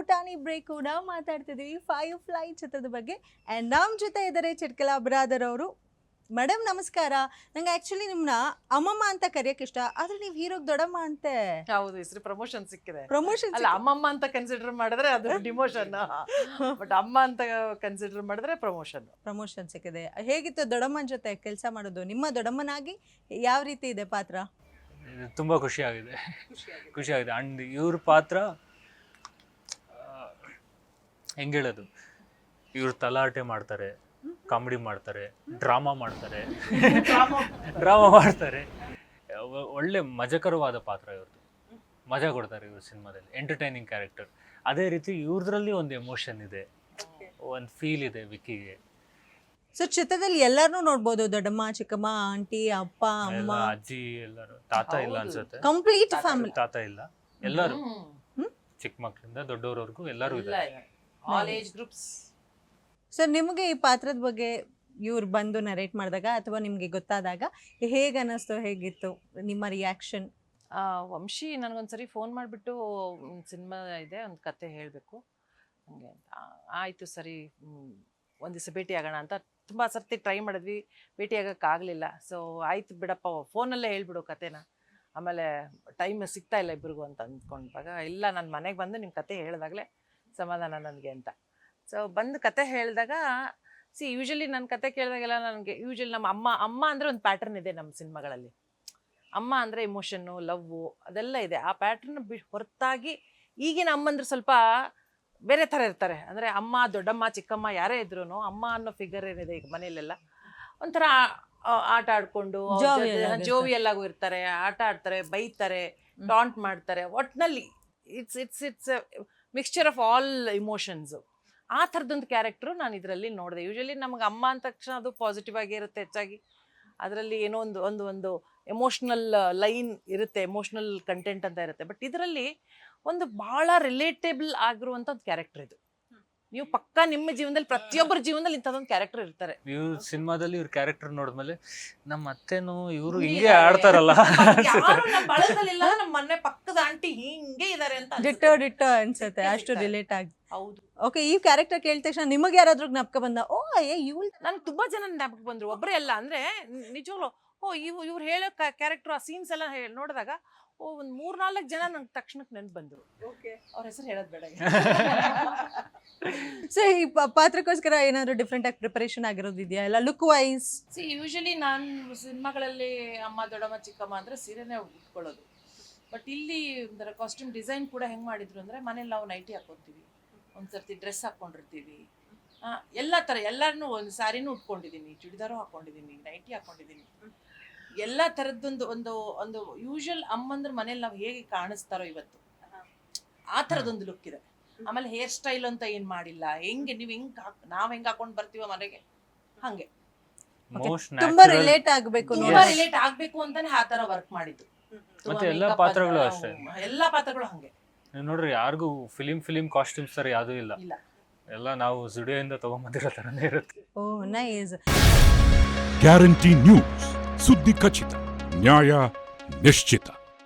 ಕೂಡ ಮಾತಾಡ್ತಿದ್ದೀವಿ five fly ಚಿತ್ರದ ಬಗ್ಗೆ. ಆ್ಯಂಡ್ ನಮ್ಮ ಜೊತೆ ಇದ್ದಾರೆ ಚಿಟ್ಕಲ ಬ್ರಾದರ್ ಅವರು. ಮೇಡಮ್ ನಮಸ್ಕಾರ. ನಂಗೆ ಆಕ್ಚುಲಿ ನಿಮ್ನ ಅಮ್ಮಮ್ಮ ಅಂತ ಕರೆಯಕ್ಕೆ ಇಷ್ಟ. ಆದ್ರೆ ನೀವು ಹೀರೋಗ್ ದೊಡ್ಡಮ್ಮ ಅಂತೆ. ಹೌದು ಹೆಸರು ಪ್ರಮೋಷನ್ ಸಿಕ್ಕಿದೆ. ಪ್ರಮೋಷನ್ ಅಲ್ಲ ಅಮ್ಮಮ್ಮ ಅಂತ ಕನ್ಸಿಡರ್ ಮಾಡಿದ್ರೆ ಅದು ಡಿಮೋಷನ್ ಬಟ್ ಅಮ್ಮ ಅಂತ ಕನ್ಸಿಡರ್ ಮಾಡಿದ್ರೆ ಪ್ರಮೋಷನ್ ಪ್ರಮೋಷನ್ ಸಿಕ್ಕಿದೆ. ಹೇಗಿತ್ತು ದೊಡ್ಡಮ್ಮನ ಜೊತೆ ಕೆಲಸ ಮಾಡೋದು? ನಿಮ್ಮ ದೊಡ್ಡಮ್ಮನಾಗಿ ಯಾವ ರೀತಿ ಇದೆ ಪಾತ್ರ? ತುಂಬಾ ಖುಷಿ ಆಗಿದೆ ಖುಷಿ ಆಗಿದೆ ಅಂಡ್ ಇವ್ರ ಪಾತ್ರ ಹೆಂಗ್ ಹೇಳೋದು ಇವ್ರು ತಲಾಟೆ ಮಾಡ್ತಾರೆ ಕಾಮಿಡಿ ಮಾಡ್ತಾರೆ ಡ್ರಾಮಾ ಮಾಡ್ತಾರೆ ಡ್ರಾಮಾ ಮಾಡ್ತಾರೆ. ಒಳ್ಳೆ ಮಜಕರವಾದ ಪಾತ್ರ ಇವ್ರದ್ದು ಮಜಾ ಕೊಡ್ತಾರೆ ಇವ್ರ ಸಿನಿಮಾದಲ್ಲಿ ಎಂಟರ್ಟೈನಿಂಗ್ ಕ್ಯಾರೆಕ್ಟರ್ ಅದೇ ರೀತಿ ಇವ್ರದ್ರಲ್ಲಿ ಒಂದು ಎಮೋಷನ್ ಇದೆ ಒಂದು ಫೀಲ್ ಇದೆ ವಿಕ್ಕಿಗೆ. ಸೊ ಚಿತ್ರದಲ್ಲಿ ಎಲ್ಲರನ್ನೂ ನೋಡ್ಬೋದು ದೊಡ್ಡಮ್ಮ ಚಿಕ್ಕಮ್ಮ ಆಂಟಿ ಅಪ್ಪ ಅಮ್ಮ. ಎಲ್ಲ ಅಜ್ಜಿ ಎಲ್ಲರೂ. ತಾತ ಇಲ್ಲ ಅನ್ಸುತ್ತೆ. ಕಂಪ್ಲೀಟ್ ಫ್ಯಾಮಿಲಿ ತಾತ ಇಲ್ಲ. ಎಲ್ಲರೂ. ಚಿಕ್ಕ ಮಕ್ಕಳಿಂದ ದೊಡ್ಡವರವರೆಗೂ ಎಲ್ಲರೂ ಇಲ್ಲ ಇದ್ದಾರೆ. ಆಲ್ ಏಜ್ ಗ್ರೂಪ್ಸ್ ಸರ್ ನಿಮಗೆ ಈ ಪಾತ್ರದ ಬಗ್ಗೆ ಇವ್ರು ಬಂದು ನರೇಟ್ ಮಾಡಿದಾಗ ಅಥವಾ ನಿಮಗೆ ಗೊತ್ತಾದಾಗ ಹೇಗೆ ಅನ್ನಿಸ್ತು ಹೇಗಿತ್ತು ನಿಮ್ಮ ರಿಯಾಕ್ಷನ್ ವಂಶಿ ನನಗೊಂದ್ಸರಿ ಫೋನ್ ಮಾಡಿಬಿಟ್ಟು ಸಿನಿಮಾ ಇದೆ ಒಂದು ಕತೆ ಹೇಳಬೇಕು. ಹಂಗೆ ಅಂತ. ಆಯಿತು ಸರಿ ಒಂದು ಒಂದ್ ದಿವಸ ಭೇಟಿ ಆಗೋಣ ಅಂತ ತುಂಬ ಸರ್ತಿ ಟ್ರೈ ಮಾಡಿದ್ವಿ. ಭೇಟಿ ಆಗೋಕ್ಕಾಗಲಿಲ್ಲ ಸೊ ಆಯಿತು ಬಿಡಪ್ಪ ಫೋನಲ್ಲೇ ಹೇಳ್ಬಿಡು ಕತೆನ. ಆಮೇಲೆ ಟೈಮ್ ಸಿಗ್ತಾ ಇಲ್ಲ ಇಬ್ರಿಗೂ ಅಂತ ಅಂದ್ಕೊಂಡಾಗ ಇಲ್ಲ ನಾನು ಮನೆಗೆ ಬಂದು ನಿಮ್ಮ ಕತೆ ಹೇಳಿದಾಗಲೇ ಸಮಾಧಾನ ನನಗೆ ಅಂತ. ಸೊ ಬಂದು ಕತೆ ಹೇಳಿದಾಗ ಸಿ ಯೂಶಲಿ ನನ್ನ ಕತೆ ಕೇಳಿದಾಗೆಲ್ಲ ನನಗೆ ಯೂಶಲಿ ನಮ್ಮ ಅಮ್ಮ ಅಮ್ಮ ಅಂದರೆ ಒಂದು ಪ್ಯಾಟರ್ನ್ ಇದೆ ನಮ್ಮ ಸಿನಿಮಾಗಳಲ್ಲಿ. ಅಮ್ಮ ಅಂದರೆ ಇಮೋಷನ್ನು ಲವ್ವು ಅದೆಲ್ಲ ಇದೆ. ಆ ಪ್ಯಾಟರ್ನ್ ಬಿ ಹೊರತಾಗಿ ಈಗಿನ ಅಮ್ಮಂದ್ರೆ ಸ್ವಲ್ಪ ಬೇರೆ ಥರ ಇರ್ತಾರೆ. ಅಂದರೆ ಅಮ್ಮ ದೊಡ್ಡಮ್ಮ ಚಿಕ್ಕಮ್ಮ ಯಾರೇ ಇದ್ರು ಅಮ್ಮ ಅನ್ನೋ ಫಿಗರ್ ಏನಿದೆ ಈಗ ಮನೆಯಲ್ಲೆಲ್ಲ ಒಂಥರ ಆಟ ಆಡ್ಕೊಂಡು ಜೋವಿ ಆಗಿರ್ತಾರೆ. ಜೋವಿಯಲ್ ಆಗು ಇರ್ತಾರೆ. ಆಟ ಆಡ್ತಾರೆ ಬೈತಾರೆ ಟಾಂಟ್ ಮಾಡ್ತಾರೆ. ಒಟ್ನಲ್ಲಿ it's it's it's mixture of all emotions ಆ ಥರದೊಂದು ಕ್ಯಾರೆಕ್ಟ್ರು ನಾನು ಇದರಲ್ಲಿ ನೋಡಿದೆ. ಯೂಶಲಿ ನಮಗೆ ಅಮ್ಮ ಅಂದ ತಕ್ಷಣ ಅದು ಪಾಸಿಟಿವ್ ಆಗಿ ಇರುತ್ತೆ ಹೆಚ್ಚಾಗಿ. ಅದರಲ್ಲಿ ಏನೋ ಒಂದು ಒಂದು ಒಂದು ಎಮೋಷ್ನಲ್ ಲೈನ್ ಇರುತ್ತೆ ಎಮೋಷ್ನಲ್ ಕಂಟೆಂಟ್ ಅಂತ ಇರುತ್ತೆ. ಬಟ್ ಇದರಲ್ಲಿ ಒಂದು ಬಹಳ ರಿಲೇಟೇಬಲ್ ಆಗಿರುವಂಥ ಕ್ಯಾರೆಕ್ಟರ್ ಇದು. ನೀವು ಪಕ್ಕ ನಿಮ್ಮ ಜೀವನದಲ್ಲಿ ಪ್ರತಿಯೊಬ್ಬರ ಜೀವನದಲ್ಲಿ ಇಂಥದೊಂದು ಕ್ಯಾರೆಕ್ಟರ್ ಇರ್ತಾರೆ. ಇವ್ರ ಸಿನಿಮಾದಲ್ಲಿ ಇವ್ರ ಕ್ಯಾರೆಕ್ಟರ್ ನೋಡಿದ್ಮೇಲೆ ನಮ್ಮ ಅತ್ತೆನು ಇವರು ಹಿಂಗೆ ಆಡ್ತಾರಲ್ಲ. ಯಾರು ನಮ್ಮ ಬಳಗದಲ್ಲಿಲ್ಲ ನಮ್ಮ ಮನೆ ಪಕ್ಕದ ಆಂಟಿ ಹಿಂಗೆ ಇದಾರೆ ಅಂತ ಡಿಟ್ಟೋ ಅನ್ಸುತ್ತೆ. ಡಿಟ್ಟೋ ಅನ್ಸುತ್ತೆ ಅಷ್ಟು ರಿಲೇಟ್ ಆಗಿ. ಹೌದು. ಓಕೆ ಈ ಕ್ಯಾರೆಕ್ಟರ್ ಕೇಳಿದ ತಕ್ಷಣ ನಿಮಗೆ ಯಾರಾದ್ರೂ ಜ್ಞಾಪಕ ಬಂದ ಓ ಏ ಇವ್ ನನ್ಗೆ ತುಂಬಾ ಜನ ಜ್ಞಾಪಕ ಬಂದ್ರು. ಒಬ್ಬರೇ ಅಲ್ಲ ಅಂದ್ರೆ ನಿ- ನಿಜವಾಗ್ಲೂ ಓ ಇವ್ ಇವ್ರು ಹೇಳೋ ಕ್ಯಾರೆಕ್ಟರ್ ಆ ಸೀನ್ಸ್ ಎಲ್ಲ ಹೇ- ನೋಡಿದಾಗ ಓ ಒಂದ್ ಮೂರ್ ನಾಲ್ಕು ಜನ ನಂಗೆ ತಕ್ಷಣಕ್ಕೆ ನೆನ್ಪು ಬಂದ್ರು. ಅವ್ರ ಹೆಸರು ಹೇಳೋದ್ ಬೇಡ ಈಗ. ಸೊ ಈ ಪ- ಪಾತ್ರಕ್ಕೋಸ್ಕರ ಏನಾದ್ರು ಡಿಫ್ರೆಂಟ್ ಆಗಿ ಪ್ರಿಪರೇಷನ್ ಆಗಿರೋದು ಇದೆಯಾ? ಇಲ್ಲ ಲುಕ್ ವೈಸ್ ಸಿ ಯೂಶಲಿ ನಾನು ಸಿನಿಮಾಗಳಲ್ಲಿ ಅಮ್ಮ ದೊಡ್ಡಮ್ಮ, ಚಿಕ್ಕಮ್ಮ ಅಂದರೆ ಸೀರೆನೇ ಉಟ್ಕೊಳ್ಳೋದು. ಬಟ್ ಇಲ್ಲಿ ಒಂಥರ ಕಾಸ್ಟ್ಯೂಮ್ ಡಿಸೈನ್ ಕೂಡ ಹೆಂಗೆ ಮಾಡಿದ್ರು ಅಂದರೆ ಮನೇಲಿ ನಾವು ನೈಟಿ ಹಾಕ್ಕೊತೀವಿ ಒಂದು ಸರ್ತಿ ಡ್ರೆಸ್ ಹಾಕ್ಕೊಂಡಿರ್ತೀವಿ ಎಲ್ಲ ಥರ ಎಲ್ಲರನ್ನೂ ಒಂದು ಸ್ಯಾರಿನೂ ಉಟ್ಕೊಂಡಿದ್ದೀನಿ ಚುಡಿದಾರು ಹಾಕ್ಕೊಂಡಿದ್ದೀನಿ ನೈಟಿ ಹಾಕ್ಕೊಂಡಿದ್ದೀನಿ ಎಲ್ಲ ಥರದ್ದೊಂದು ಒಂದು ಒಂದು ಯೂಶಲ್ ಅಮ್ಮಂದ್ರ ಮನೇಲಿ ನಾವು ಹೇಗೆ ಕಾಣಿಸ್ತಾರೋ ಇವತ್ತು. ಆ ಥರದೊಂದು ಲುಕ್ ಇದೆ. ಆಮೇಲೆ ಹೇರ್ ಸ್ಟೈಲ್ ಅಂತ ಏನ್ ಮಾಡಿಲ್ಲ. ಹೆಂಗೆ ನೀವು ಹೆಂಗೆ ನಾವ್ ಹೆಂಗ್ ಹಾಕೊಂಡು ಬರ್ತೀವ ಮನೆಗೆ? ಹಂಗೆ. ಮೋಸ್ಟ್ ತುಂಬಾ ರಿಲೇಟ್ ಆಗ್ಬೇಕು ತುಂಬಾ. ರಿಲೇಟ್ ಆಗ್ಬೇಕು ಅಂತಾನೆ ಆ ತರ ವರ್ಕ್ ಮಾಡಿದ್ದು. ತುಂಬಾ ಮತ್ತೆ ಎಲ್ಲಾ makeup ಪಾತ್ರಗಳು ಅಷ್ಟೇ. ನಾವು- ಎಲ್ಲಾ ಪಾತ್ರಗಳು ಹಂಗೆ. ನೀವು ನೋಡ್ರಿ ಯಾರಿಗೂ ಫಿಲಿಂ ಫಿಲಿಂ ಕಾಸ್ಟ್ಯೂಮ್ಸ್ ತರ ಯಾವುದೂ ಇಲ್ಲ. ಇಲ್ಲ. ಎಲ್ಲ ನಾವು ಸ್ಟುಡಿಯೋಯಿಂದ ತಗೊಂಬಂದಿರೋ ತರನೇ ಇರುತ್ತೆ. ಓ ನೈಸ್ ಗ್ಯಾರಂಟಿ ನ್ಯೂಸ್ ಸುದ್ದಿ ಖಚಿತ ನ್ಯಾಯ ನಿಶ್ಚಿತ